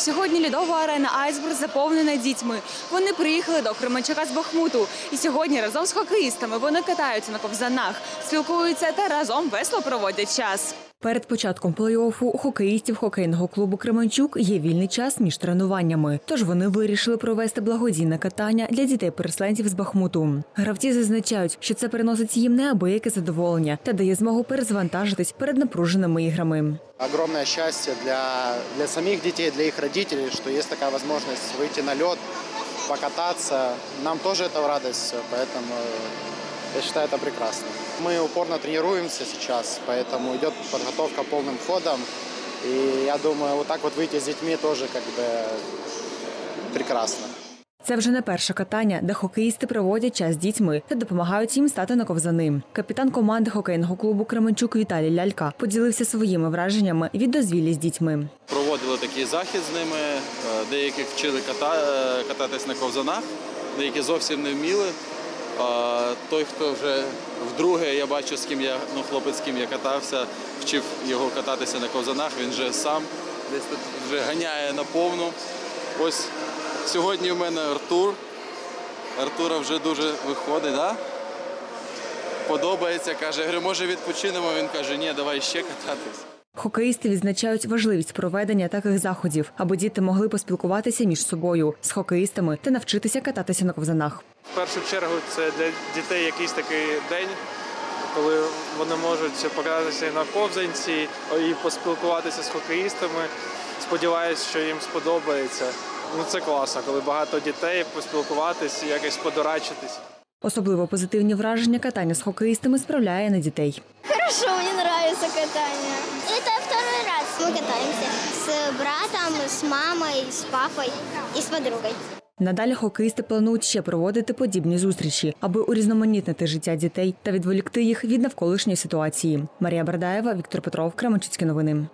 Сьогодні льодова арена Айсберг заповнена дітьми. Вони приїхали до Кременчака з Бахмуту. І сьогодні разом з хокеїстами вони катаються на ковзанах, спілкуються та разом весело проводять час. Перед початком плей-оффу у хокеїстів хокейного клубу Кременчук є вільний час між тренуваннями. Тож вони вирішили провести благодійне катання для дітей-переселенців з Бахмуту. Гравці зазначають, що це приносить їм неабияке задоволення та дає змогу перезвантажитись перед напруженими іграми. огромное счастье для, для самих детей, для их родителей, что есть такая возможность выйти на лед, покататься. Нам тоже это в радость, поэтому э, я считаю это прекрасно. Мы упорно тренируемся сейчас, поэтому идет подготовка полным ходом. И я думаю, вот так вот выйти с детьми тоже как бы прекрасно. Це вже не перше катання, де хокеїсти проводять час з дітьми та допомагають їм стати на ковзани. Капітан команди хокейного клубу Кременчук Віталій Лялька поділився своїми враженнями від дозвілля з дітьми. Проводили такий захід з ними. е, Деяких вчили ката, е, кататись на ковзанах, деякі зовсім не вміли. А той, хто вже вдруге, я бачу, з ким я, ну, хлопець, з ким я катався, вчив його кататися на ковзанах. Він вже сам десь тут вже ганяє на повну. Ось сьогодні в мене Артур. Артура вже дуже виходить, да? подобається. Каже, говорю, може відпочинемо. Він каже, ні, давай ще кататись. Хокеїсти відзначають важливість проведення таких заходів, аби діти могли поспілкуватися між собою з хокеїстами та навчитися кататися на ковзанах. В першу чергу це для дітей якийсь такий день, коли вони можуть покататися і на ковзанці і поспілкуватися з хокеїстами. Сподіваюсь, що їм сподобається. Ну це класно, коли багато дітей поспілкуватись, якось подорачитись. Особливо позитивні враження катання з хокеїстами справляє на дітей. Хорошо, мне нравится катание. Это второй раз мы катаемся с братом, с мамой, с папой и с подругой. Надалі хокеїсти планують ще проводити подібні зустрічі, аби урізноманітнити життя дітей та відволікти їх від навколишньої ситуації. Марія Бардаєва, Віктор Петров, Кременчуцькі новини.